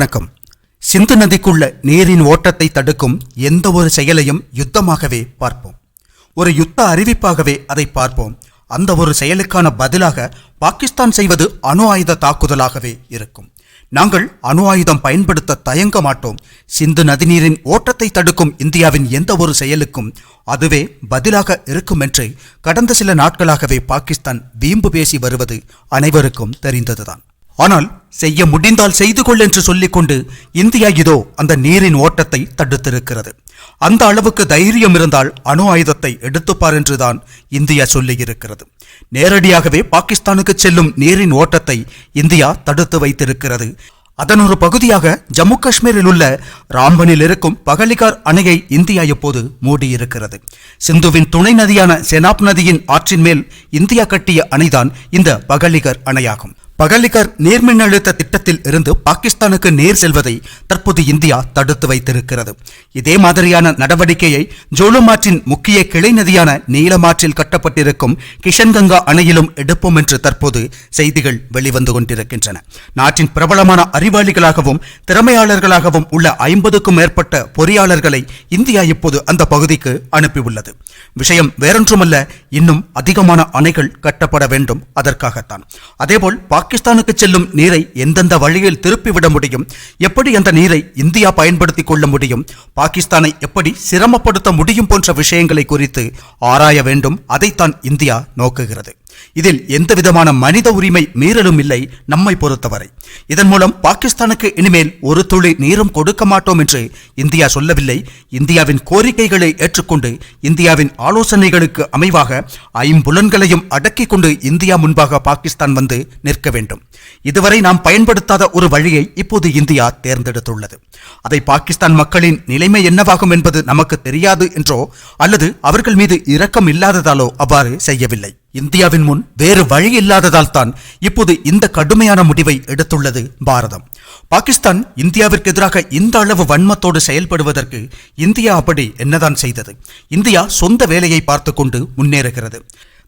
வணக்கம். சிந்து நதிக்குள்ள நீரின் ஓட்டத்தை தடுக்கும் எந்த ஒரு செயலையும் யுத்தமாகவே பார்ப்போம். ஒரு யுத்த அறிவிப்பாகவே அதை பார்ப்போம். அந்த ஒரு செயலுக்கான பதிலாக பாகிஸ்தான் செய்வது அணு ஆயுத தாக்குதலாகவே இருக்கும். நாங்கள் அணு ஆயுதம் பயன்படுத்த தயங்க மாட்டோம். சிந்து நதிநீரின் ஓட்டத்தை தடுக்கும் இந்தியாவின் எந்த ஒரு செயலுக்கும் அதுவே பதிலாக இருக்கும் என்று கடந்த சில நாட்களாகவே பாகிஸ்தான் வீம்பு பேசி வருவது அனைவருக்கும் தெரிந்ததுதான். ஆனால் செய்ய முடிந்தால் செய்து கொள் என்று சொல்லிக்கொண்டு இந்தியா இதோ அந்த நீரின் ஓட்டத்தை தடுத்திருக்கிறது. அந்த அளவுக்கு தைரியம் இருந்தால் அணு ஆயுதத்தை எடுத்துப்பார் என்றுதான் இந்தியா சொல்லியிருக்கிறது. நேரடியாகவே பாகிஸ்தானுக்கு செல்லும் நீரின் ஓட்டத்தை இந்தியா தடுத்து வைத்திருக்கிறது. அதன் ஒரு பகுதியாக ஜம்மு காஷ்மீரில் உள்ள ராம்பனில் இருக்கும் பகலிகார் அணையை இந்தியா இப்போது மூடியிருக்கிறது? சிந்துவின் துணை நதியான செனாப் நதியின் ஆற்றின் மேல் இந்தியா கட்டிய அணைதான் இந்த பகலிகர் அணையாகும். பகலிகர் நீர்மின்னழுத்த திட்டத்தில் இருந்து பாகிஸ்தானுக்கு நீர் செல்வதை தற்போது இந்தியா தடுத்து வைத்திருக்கிறது. இதே மாதிரியான நடவடிக்கையை ஜோலுமாற்றின் முக்கிய கிளை நதியான நீலமாற்றில் கட்டப்பட்டிருக்கும் கிஷன்கங்கா அணையிலும் எடுப்போம் என்று தற்போது செய்திகள் வெளிவந்து கொண்டிருக்கின்றன. நாட்டின் பிரபலமான அறிவாளிகளாகவும் திறமையாளர்களாகவும் உள்ள ஐம்பதுக்கும் மேற்பட்ட பொறியாளர்களை இந்தியா இப்போது அந்த பகுதிக்கு அனுப்பியுள்ளது. விஷயம் வேறொன்றுமல்ல இன்னும் அதிகமான அணைகள் கட்டப்பட வேண்டும் அதற்காகத்தான். அதேபோல் பாகிஸ்தானுக்கு செல்லும் நீரை எந்தெந்த வழியில் திருப்பிவிட முடியும்? எப்படி அந்த நீரை இந்தியா பயன்படுத்திக் கொள்ள முடியும்? பாகிஸ்தானை எப்படி சிரமப்படுத்த முடியும் போன்ற விஷயங்களை குறித்து ஆராய வேண்டும். அதைத்தான் இந்தியா நோக்குகிறது. இதில் எந்தவிதமான மனித உரிமை மீறலும் இல்லை நம்மை பொறுத்தவரை. இதன் மூலம் பாகிஸ்தானுக்கு இனிமேல் ஒரு துளி நீரும் கொடுக்க மாட்டோம் என்று இந்தியா சொல்லவில்லை. இந்தியாவின் கோரிக்கைகளை ஏற்றுக்கொண்டு இந்தியாவின் ஆலோசனைகளுக்கு அமைவாக ஐம்புலன்களையும் அடக்கிக் கொண்டு இந்தியா முன்பாக பாகிஸ்தான் வந்து நிற்க வேண்டும். இதுவரை நாம் பயன்படுத்தாத ஒரு வழியை இப்போது இந்தியா தேர்ந்தெடுத்துள்ளது. அதை பாகிஸ்தான் மக்களின் நிலைமை என்னவாகும் என்பது நமக்கு தெரியாது என்றோ அல்லது அவர்கள் மீது இரக்கம் இல்லாததாலோ அவ்வாறு செய்யவில்லை. இந்தியாவின் முன் வேறு வழி இல்லாததால் தான் இப்போது இந்த கடுமையான முடிவை எடுத்துள்ளது பாரதம். பாகிஸ்தான் இந்தியாவிற்கு எதிராக இந்த அளவு வன்மத்தோடு செயல்படுவதற்கு இந்தியா அப்படி என்னதான் செய்தது? இந்தியா சொந்த வேலையை பார்த்து கொண்டு முன்னேறுகிறது.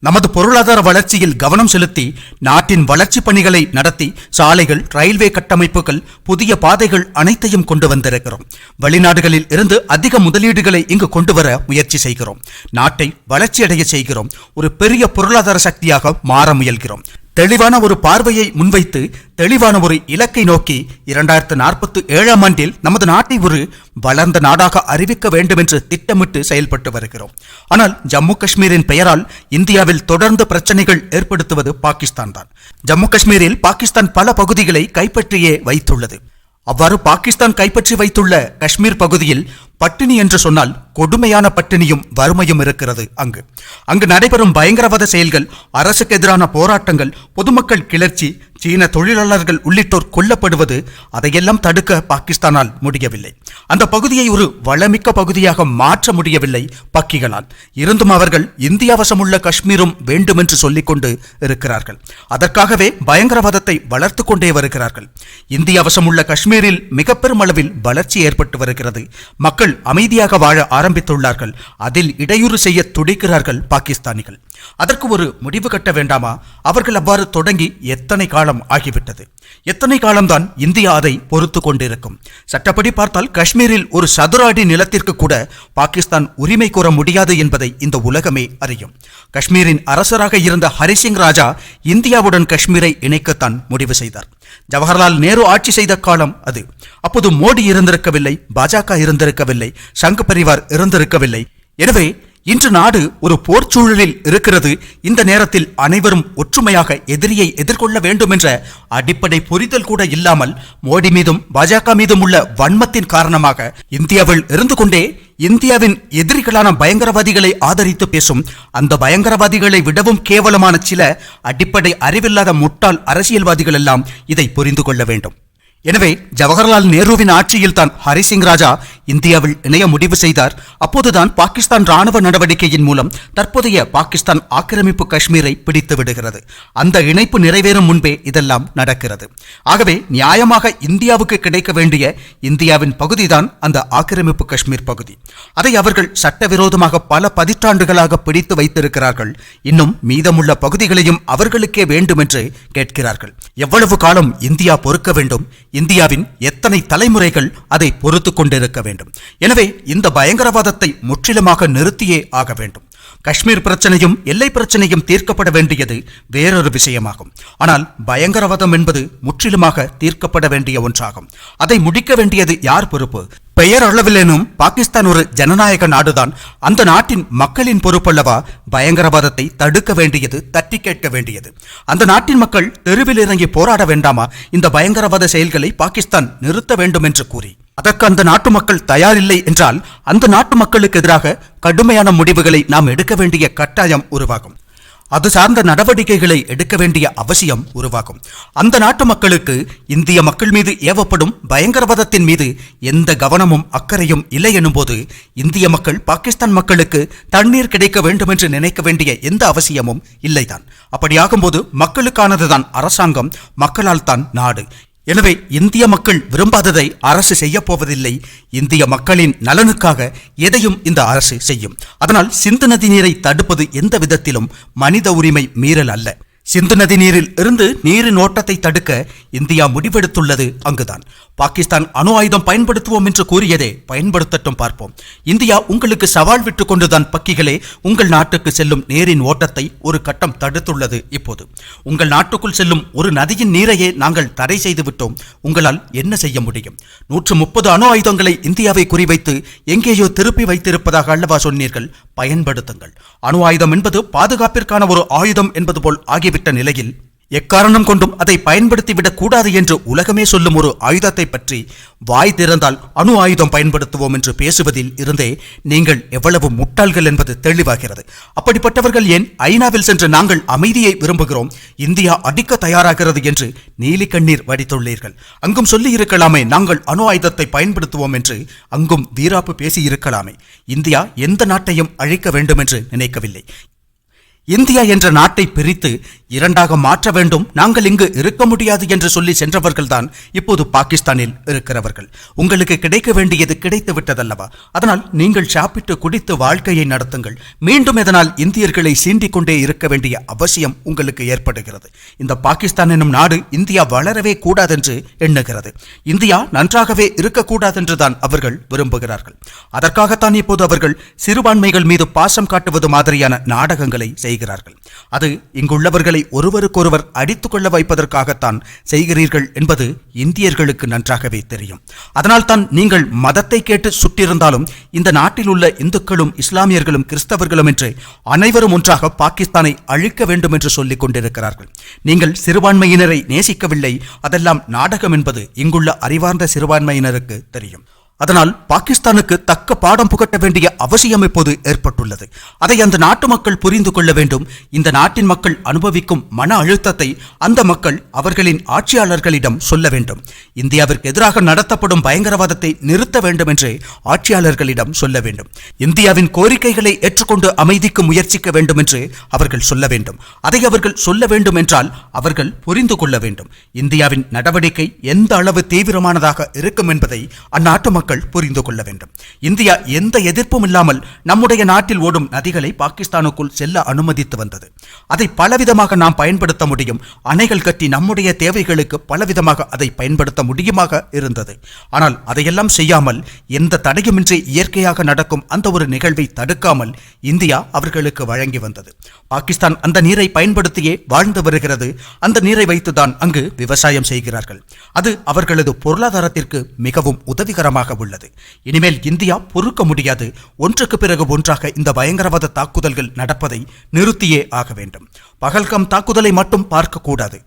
நமது பொருளாதார வளர்ச்சியில் கவனம் செலுத்தி நாட்டின் வளர்ச்சி பணிகளை நடத்தி சாலைகள் ரயில்வே கட்டமைப்புகள் புதிய பாதைகள் அனைத்தையும் கொண்டு வந்திருக்கிறோம். வெளிநாடுகளில் இருந்து அதிக முதலீடுகளை இங்கு கொண்டு வர முயற்சி செய்கிறோம். நாட்டை வளர்ச்சியடைய செய்கிறோம். ஒரு பெரிய பொருளாதார சக்தியாக மாற முயல்கிறோம். தெளிவான ஒரு பார்வையை முன்வைத்து தெளிவான ஒரு இலக்கை நோக்கி இரண்டாயிரத்து நாற்பத்தி ஏழாம் ஆண்டில் நமது நாட்டை ஒரு வளர்ந்த நாடாக அறிவிக்க வேண்டும் என்று திட்டமிட்டு செயல்பட்டு வருகிறோம். ஆனால் ஜம்மு காஷ்மீரின் பெயரால் இந்தியாவில் தொடர்ந்து பிரச்சனைகள் ஏற்படுத்துவது பாகிஸ்தான் தான். ஜம்மு காஷ்மீரில் பாகிஸ்தான் பல பகுதிகளை கைப்பற்றியே வைத்துள்ளது. அவ்வாறு பாகிஸ்தான் கைப்பற்றி வைத்துள்ள காஷ்மீர் பகுதியில் பட்டினி என்று சொன்னால் கொடுமையான பட்டினியும் வறுமையும் இருக்கிறது அங்கு. அங்கு நடைபெறும் பயங்கரவாத செயல்கள் அரசுக்கு எதிரான போராட்டங்கள் பொதுமக்கள் கிளர்ச்சி சீன தொழிலாளர்கள் உள்ளிட்டோர் கொல்லப்படுவது அதையெல்லாம் தடுக்க பாகிஸ்தானால் முடியவில்லை. அந்த பகுதியை ஒரு வளமிக்க பகுதியாக மாற்ற முடியவில்லை பக்கிகளால். இருந்தும் அவர்கள் இந்தியா வசமுள்ள காஷ்மீரும் வேண்டுமென்று சொல்லிக் கொண்டு இருக்கிறார்கள். அதற்காகவே பயங்கரவாதத்தை வளர்த்து கொண்டே வருகிறார்கள். இந்தியா வசமுள்ள காஷ்மீரில் மிக பெருமளவில் வளர்ச்சி ஏற்பட்டு வருகிறது. மக்கள் அமைதியாக வாழ ஆரம்பித்துள்ளார்கள். அதில் இடையூறு செய்ய துடிக்கிறார்கள் பாகிஸ்தானிகள். அதற்கு ஒரு முடிவு கட்ட வேண்டாமா? அவர்கள் அவ்வாறு தொடங்கி எத்தனை காலம் ஆகிவிட்டது? எத்தனை காலம்தான் இந்தியா அதை பொறுத்து கொண்டிருக்கும்? சட்டப்படி பார்த்தால் காஷ்மீரில் ஒரு சதுர அடி நிலத்திற்கு கூட பாகிஸ்தான் உரிமை கோர முடியாது என்பதை இந்த உலகமே அறியும். காஷ்மீரின் அரசராக இருந்த ஹரிசிங் ராஜா இந்தியாவுடன் காஷ்மீரை இணைக்கத்தான் முடிவு செய்தார். ஜவஹர்லால் நேரு ஆட்சி செய்த காலம் அது. அப்போது மோடி இருந்திருக்கவில்லை பாஜக இருந்திருக்கவில்லை சங்க பரிவார் இருந்திருக்கவில்லை. எனவே இன்று நாடு ஒரு போர் சூழலில் இருக்கிறது. இந்த நேரத்தில் அனைவரும் ஒற்றுமையாக எதிரியை எதிர்கொள்ள வேண்டும் என்ற அடிப்படை புரிதல் கூட இல்லாமல் மோடி மீதும் பாஜக மீதும் உள்ள வன்மத்தின் காரணமாக இந்தியாவில் இருந்து கொண்டே இந்தியாவின் எதிரிகளான பயங்கரவாதிகளை ஆதரித்து பேசும் அந்த பயங்கரவாதிகளை விடவும் கேவலமான சில அடிப்படை அறிவில்லாத முட்டாள் அரசியல்வாதிகள் எல்லாம் இதை புரிந்து கொள்ள வேண்டும். எனவே ஜவஹர்லால் நேருவின் ஆட்சியில் தான் ஹரிசிங் ராஜா இந்தியாவில் இணைய முடிவு செய்தார். அப்போதுதான் பாகிஸ்தான் ராணுவ நடவடிக்கையின் மூலம் தற்போதைய பாகிஸ்தான் ஆக்கிரமிப்பு காஷ்மீரை பிடித்து விடுகிறது. அந்த இணைப்பு நிறைவேறும் முன்பே இதெல்லாம் நடக்கிறது. ஆகவே நியாயமாக இந்தியாவுக்கு கிடைக்க வேண்டிய இந்தியாவின் பகுதிதான் அந்த ஆக்கிரமிப்பு காஷ்மீர் பகுதி. அதை அவர்கள் சட்டவிரோதமாக பல பதிற்றாண்டுகளாக பிடித்து வைத்திருக்கிறார்கள். இன்னும் மீதமுள்ள பகுதிகளையும் அவர்களுக்கே வேண்டும் என்று கேட்கிறார்கள். எவ்வளவு காலம் இந்தியா பொறுக்க வேண்டும்? இந்தியாவின் எத்தனை தலைமுறைகள் அதை பொறுத்து கொண்டிருக்க வேண்டும். எனவே இந்த பயங்கரவாதத்தை முற்றிலுமாக நிறுத்தியே ஆக வேண்டும். காஷ்மீர் பிரச்சனையும் எல்லை பிரச்சனையும் தீர்க்கப்பட வேண்டியது வேறொரு விஷயமாகும். ஆனால் பயங்கரவாதம் என்பது முற்றிலுமாக தீர்க்கப்பட வேண்டிய ஒன்றாகும். அதை முடிக்க வேண்டியது யார் பொறுப்பு? பெயர் அளவிலேனும் பாகிஸ்தான் ஒரு ஜனநாயக நாடுதான். அந்த நாட்டின் மக்களின் பொறுப்பல்லவா பயங்கரவாதத்தை தடுக்க வேண்டியது தட்டி கேட்க வேண்டியது. அந்த நாட்டின் மக்கள் தெருவில் இறங்கி போராட வேண்டாமா? இந்த பயங்கரவாத செயல்களை பாகிஸ்தான் நிறுத்த வேண்டும் என்று கூறி. அதற்கு அந்த நாட்டு மக்கள் தயாரில்லை என்றால் அந்த நாட்டு மக்களுக்கு எதிராக கடுமையான முடிவுகளை நாம் எடுக்க வேண்டிய கட்டாயம் உருவாகும். அது சார்ந்த நடவடிக்கைகளை எடுக்க வேண்டிய அவசியம் உருவாகும். அந்த நாட்டு மக்களுக்கு இந்திய மக்கள் மீது ஏவப்படும் பயங்கரவாதத்தின் மீது எந்த கவனமும் அக்கறையும் இல்லை எனும்போது இந்திய மக்கள் பாகிஸ்தான் மக்களுக்கு தண்ணீர் கிடைக்க வேண்டும் என்று நினைக்க வேண்டிய எந்த அவசியமும் இல்லைதான். அப்படியாகும்போது மக்களுக்கானதுதான் அரசாங்கம் மக்களால் தான் நாடு. எனவே இந்திய மக்கள் விரும்பாததை அரசு செய்ய போவதில்லை. இந்திய மக்களின் நலனுக்காக எதையும் இந்த அரசு செய்யும். அதனால் சிந்து நதி நீரை தடுப்பது எந்த விதத்திலும் மனித உரிமை மீறல் அல்ல. சிந்து நதி நீரில் இருந்து நீரின் ஓட்டத்தை தடுக்க இந்தியா முடிவெடுத்துள்ளது அங்குதான். பாகிஸ்தான் அணு ஆயுதம் பயன்படுத்துவோம் என்று கூறியதே பயன்படுத்தட்டும் பார்ப்போம். இந்தியா உங்களுக்கு சவால் விட்டு கொண்டுதான் பக்கிகளே உங்கள் நாட்டுக்கு செல்லும் நீரின் ஓட்டத்தை ஒரு கட்டம் தடுத்துள்ளது இப்போது. உங்கள் நாட்டுக்குள் செல்லும் ஒரு நதியின் நீரையே நாங்கள் தடை செய்து விட்டோம். உங்களால் என்ன செய்ய முடியும்? நூற்று முப்பது அணு ஆயுதங்களை இந்தியாவை குறிவைத்து எங்கேயோ திருப்பி வைத்திருப்பதாக அல்லவா சொன்னீர்கள்? பயன்படுத்துங்கள். அணு ஆயுதம் என்பது பாதுகாப்பிற்கான ஒரு ஆயுதம் என்பது போல் ஆகிவிட்ட நிலையில் எக்காரணம் கொண்டும் அதை பயன்படுத்திவிடக் கூடாது என்று உலகமே சொல்லும் ஒரு ஆயுதத்தை பற்றி வாய் திறந்தால் அணு ஆயுதம் பயன்படுத்துவோம் என்று பேசுவதில் இருந்தே நீங்கள் எவ்வளவு முட்டாள்கள் என்பது தெளிவாகிறது. அப்படிப்பட்டவர்கள் ஏன் ஐநாவில் சென்று நாங்கள் அமைதியை விரும்புகிறோம்? இந்தியா அடிக்க தயாராகிறது என்று நீலி கண்ணீர் வடித்துள்ளீர்கள். அங்கும் சொல்லி இருக்கலாமே நாங்கள் அணு ஆயுதத்தை பயன்படுத்துவோம் என்று அங்கும் வீராப்பு பேசியிருக்கலாமே. இந்தியா எந்த நாட்டையும் அழிக்க வேண்டும் என்று நினைக்கவில்லை. இந்தியா என்ற நாட்டை பிரித்து இரண்டாக மாற்ற வேண்டும். நாங்கள் இங்கு இருக்க முடியாது என்று சொல்லி சென்றவர்கள்தான் இப்போது பாகிஸ்தானில் இருக்கிறவர்கள். உங்களுக்கு கிடைக்க வேண்டியது கிடைத்து விட்டதல்லவா? அதனால் நீங்கள் சாப்பிட்டு குடித்து வாழ்க்கையை நடத்துங்கள். மீண்டும் இதனால் இந்தியர்களை சீண்டிக் கொண்டே இருக்க வேண்டிய அவசியம் உங்களுக்கு ஏற்படுகிறது. இந்த பாகிஸ்தான் எனும் நாடு இந்தியா வளரவே கூடாதென்று எண்ணுகிறது. இந்தியா நன்றாகவே இருக்கக்கூடாதென்று தான் அவர்கள் விரும்புகிறார்கள். அதற்காகத்தான் இப்போது அவர்கள் சிறுபான்மைகள் மீது பாசம் காட்டுவது மாதிரியான நாடகங்களை செய்கிறார்கள். அது இங்குள்ளவர்களை ஒருவருக்கொருவர் அடித்துக்கொள்ள வைப்பதற்காகத்தான் செய்கிறீர்கள் என்பது இந்தியர்களுக்கு நன்றாகவே தெரியும். அதனால் தான் நீங்கள் மதத்தை கேட்டு சுட்டிருந்தாலும் இந்த நாட்டில் உள்ள இந்துக்களும் இஸ்லாமியர்களும் கிறிஸ்தவர்களும் என்று அனைவரும் ஒன்றாக பாகிஸ்தானை அழிக்க வேண்டும் என்று சொல்லிக் கொண்டிருக்கிறார்கள். நீங்கள் சிறுபான்மையினரை நேசிக்கவில்லை அதெல்லாம் நாடகம் என்பது இங்குள்ள அறிவார்ந்த சிறுபான்மையினருக்கு தெரியும். அதனால் பாகிஸ்தானுக்கு தக்க பாடம் புகட்ட வேண்டிய அவசியம் இப்போது ஏற்பட்டுள்ளது. அதை அந்த நாட்டு மக்கள் புரிந்து கொள்ள வேண்டும். இந்த நாட்டின் மக்கள் அனுபவிக்கும் மன அழுத்தத்தை அந்த மக்கள் அவர்களின் ஆட்சியாளர்களிடம் சொல்ல வேண்டும். இந்தியாவிற்கு எதிராக நடத்தப்படும் பயங்கரவாதத்தை நிறுத்த வேண்டும் என்று ஆட்சியாளர்களிடம் சொல்ல வேண்டும். இந்தியாவின் கோரிக்கைகளை ஏற்றுக்கொண்டு அமைதிக்கு முயற்சிக்க வேண்டும் என்று அவர்கள் சொல்ல வேண்டும். அதை அவர்கள் சொல்ல வேண்டும் என்றால் அவர்கள் புரிந்து கொள்ள வேண்டும். இந்தியாவின் நடவடிக்கை எந்த அளவு தீவிரமானதாக இருக்கும் என்பதை அந்நாட்டு மக்கள் புரிந்து கொள்ள வேண்டும். இந்தியா எந்த எதிர்ப்பும் இல்லாமல் நம்முடைய நாட்டில் ஓடும் நதிகளை பாகிஸ்தானுக்குள் செல்ல அனுமதித்து வந்தது. அதை பலவிதமாக நாம் பயன்படுத்த முடியும். அணைகள் கட்டி நம்முடைய தேவைகளுக்கு பலவிதமாக அதை பயன்படுத்த முடியுமாக இருந்தது. ஆனால் அதையெல்லாம் செய்யாமல் எந்த தடையுமின்றி இயற்கையாக நடக்கும் அந்த ஒரு நிகழ்வை தடுக்காமல் இந்தியா அவர்களுக்கு வழங்கி வந்தது. பாகிஸ்தான் அந்த நீரை பயன்படுத்தியே வாழ்ந்து வருகிறது. அந்த நீரை வைத்துதான் அங்கு விவசாயம் செய்கிறார்கள். அது அவர்களது பொருளாதாரத்திற்கு மிகவும் உதவிகரமாக உள்ளது. இனிமேல் இந்தியா பொறுக்க முடியாது. ஒன்றுக்கு பிறகு ஒன்றாக இந்த பயங்கரவாத தாக்குதல்கள் நடப்பதை நிறுத்தியே ஆக வேண்டும். பகல்காம் தாக்குதலை மட்டும் பார்க்கக்கூடாது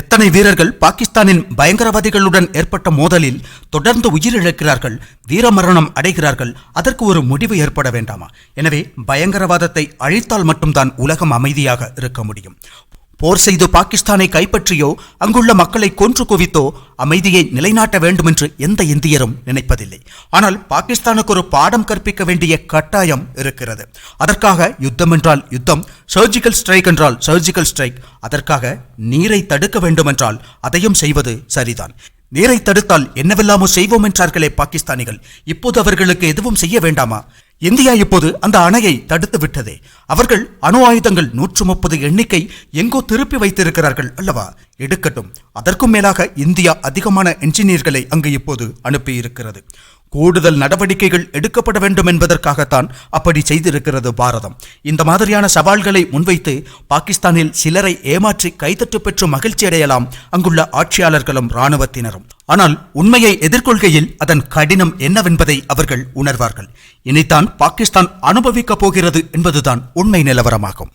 எத்தனை வீரர்கள் பாகிஸ்தானின் பயங்கரவாதிகளுடன் ஏற்பட்ட மோதலில் தொடர்ந்து உயிரிழக்கிறார்கள் வீரமரணம் அடைகிறார்கள் அதற்கு ஒரு முடிவு ஏற்பட வேண்டாமா? எனவே பயங்கரவாதத்தை அழித்தால் மட்டும்தான் உலகம் அமைதியாக இருக்க முடியும். போர் செய்து பாகிஸ்தானை கைப்பற்றியோ அங்குள்ள மக்களை கொன்று குவித்தோ அமைதியை நிலைநாட்ட வேண்டும் என்று எந்த இந்தியரும் நினைப்பதில்லை. ஆனால் பாகிஸ்தானுக்கு ஒரு பாடம் கற்பிக்க வேண்டிய கட்டாயம் இருக்கிறது. அதற்காக யுத்தம் என்றால் யுத்தம் சர்ஜிக்கல் ஸ்ட்ரைக் என்றால் சர்ஜிக்கல் ஸ்ட்ரைக் அதற்காக நீரை தடுக்க வேண்டுமென்றால் அதையும் செய்வது சரிதான். நீரை தடுத்தால் என்னவெல்லாமோ செய்வோம் என்றார்களே பாகிஸ்தானிகள். இப்போது அவர்களுக்கு எதுவும் செய்ய வேண்டாமா? இந்தியா இப்போது அந்த அணையை தடுத்து விட்டதே. அவர்கள் அணு ஆயுதங்கள் நூற்று முப்பது எண்ணிக்கை எங்கோ திருப்பி வைத்திருக்கிறார்கள் அல்லவா? எடுக்கட்டும். அதற்கும் மேலாக இந்தியா அதிகமான என்ஜினியர்களை அங்கு இப்போது அனுப்பியிருக்கிறது. கூடுதல் நடவடிக்கைகள் எடுக்கப்பட வேண்டும் என்பதற்காகத்தான் அப்படி செய்திருக்கிறது பாரதம். இந்த மாதிரியான சவால்களை முன்வைத்து பாகிஸ்தானில் சிலரை ஏமாற்றி கைதட்டு பெற்று மகிழ்ச்சி அடையலாம் அங்குள்ள ஆட்சியாளர்களும் இராணுவத்தினரும். ஆனால் உண்மையை எதிர்கொள்கையில் அதன் கடினம் என்னவென்பதை அவர்கள் உணர்வார்கள். இனித்தான் பாகிஸ்தான் அனுபவிக்கப் போகிறது என்பதுதான் உண்மை நிலவரமாகும்.